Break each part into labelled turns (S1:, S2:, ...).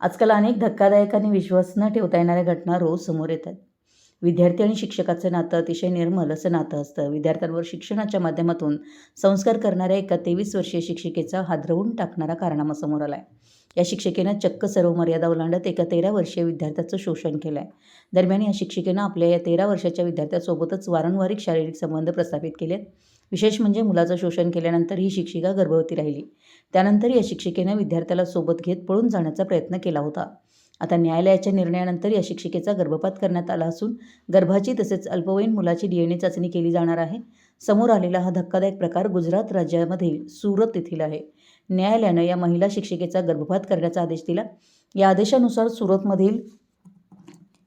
S1: आजकाल अनेक धक्कादायक आणि विश्वास न ठेवता येणाऱ्या घटना रोज समोर येतात. विद्यार्थी आणि शिक्षकाचं नातं अतिशय निर्मल असं नातं असतं. विद्यार्थ्यांवर शिक्षणाच्या माध्यमातून संस्कार करणाऱ्या एका तेवीस वर्षीय शिक्षिकेचा हादरवून टाकणारा कारनामा समोर आला आहे या शिक्षिकेनं चक्क सर्व मर्यादा ओलांडत एका तेरा वर्षीय विद्यार्थ्याचं शोषण केलं आहे दरम्यान या शिक्षिकेनं आपल्या या तेरा वर्षाच्या विद्यार्थ्यासोबतच वारंवारिक शारीरिक संबंध प्रस्थापित केलेत. विशेष म्हणजे मुलाचं शोषण केल्यानंतर ही शिक्षिका गर्भवती राहिली. त्यानंतर या शिक्षिकेनं विद्यार्थ्याला सोबत घेत पळून जाण्याचा प्रयत्न केला होता. आता न्यायालयाच्या निर्णयानंतर या शिक्षिकेचा गर्भपात करण्यात आला असून गर्भाची तसेच अल्पवयीन मुलाची डी एन ए चाचणी केली जाणार आहे. समोर आलेला हा धक्कादायक प्रकार गुजरात राज्यामधील सुरत येथील आहे. न्यायालयानं या महिला शिक्षिकेचा गर्भपात करण्याचा आदेश दिला. या आदेशानुसार सुरतमधील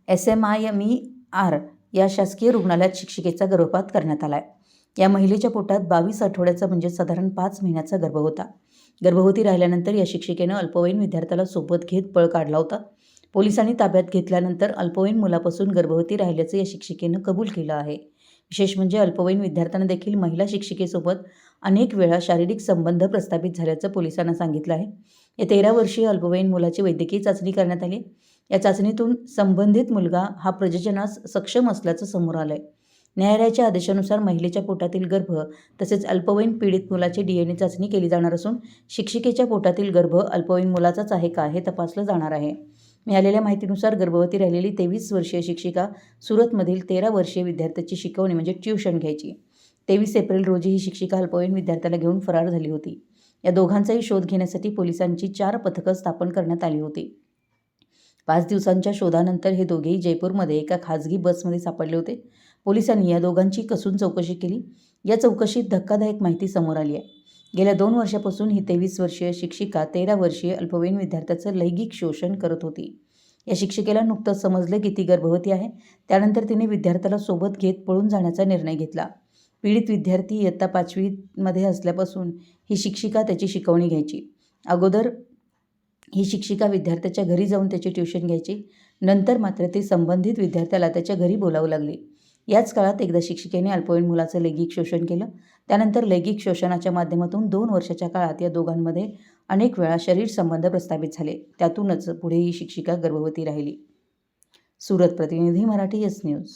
S1: S M I M E R या शासकीय रुग्णालयात शिक्षिकेचा गर्भपात करण्यात आला आहे या महिलेच्या पोटात बावीस आठवड्याचा म्हणजे साधारण पाच महिन्याचा गर्भ होता. गर्भवती राहिल्यानंतर या शिक्षिकेनं अल्पवयीन विद्यार्थ्याला सोबत घेत पळ काढला होता. पोलिसांनी ताब्यात घेतल्यानंतर अल्पवयीन मुलापासून गर्भवती राहिल्याचं या शिक्षिकेनं कबूल केलं आहे. विशेष म्हणजे अल्पवयीन विद्यार्थ्यांना देखील महिला शिक्षिकेसोबत अनेक वेळा शारीरिक संबंध प्रस्थापित झाल्याचं पोलिसांना सांगितलं आहे. या तेरा वर्षीय अल्पवयीन मुलाची वैद्यकीय चाचणी करण्यात आली. या चाचणीतून संबंधित मुलगा हा प्रजजनास सक्षम असल्याचं समोर आलं आहे न्यायालयाच्या आदेशानुसार महिलेच्या पोटातील गर्भ तसेच अल्पवयीन पीडित मुलाची डी एन ए चाचणी केली जाणार असून शिक्षिकेच्या पोटातील गर्भ अल्पवयीन मुलाचाच आहे का हे तपासलं जाणार आहे. मिळालेल्या माहितीनुसार गर्भवती राहिलेली तेवीस वर्षीय शिक्षिका सुरतमधील तेरा वर्षीय विद्यार्थ्याची शिकवणी म्हणजे ट्युशन घ्यायची. तेवीस एप्रिल रोजी ही शिक्षिका अल्पवयीन विद्यार्थ्याला घेऊन फरार झाली होती. या दोघांचाही शोध घेण्यासाठी पोलिसांची चार पथकं स्थापन करण्यात आली होती. पाच दिवसांच्या शोधानंतर हे दोघेही जयपूरमध्ये एका खाजगी बसमध्ये सापडले होते. पोलिसांनी या दोघांची कसून चौकशी केली? या चौकशीत धक्कादायक माहिती समोर आली आहे. गेल्या दोन वर्षापासून ही तेवीस वर्षीय शिक्षिका तेरा वर्षीय अल्पवयीन विद्यार्थ्याचं लैंगिक शोषण करत होती. या शिक्षिकेला नुकतंच समजलं की ती गर्भवती आहे. त्यानंतर तिने विद्यार्थ्याला सोबत घेत पळून जाण्याचा निर्णय घेतला. पीडित विद्यार्थी इयत्ता पाचवीमध्ये असल्यापासून ही शिक्षिका त्याची शिकवणी घ्यायची. अगोदर ही शिक्षिका विद्यार्थ्याच्या घरी जाऊन त्याची ट्युशन घ्यायची. नंतर मात्र ती संबंधित विद्यार्थ्याला त्याच्या घरी बोलावू लागली. याच काळात एकदा शिक्षिकेने अल्पवयीन मुलाचं लैंगिक शोषण केलं. त्यानंतर लैंगिक शोषणाच्या माध्यमातून दोन वर्षाच्या काळात या दोघांमध्ये अनेक वेळा शरीर संबंध प्रस्थापित झाले. त्यातूनच पुढे ही शिक्षिका गर्भवती राहिली. सुरत प्रतिनिधी मराठी एस न्यूज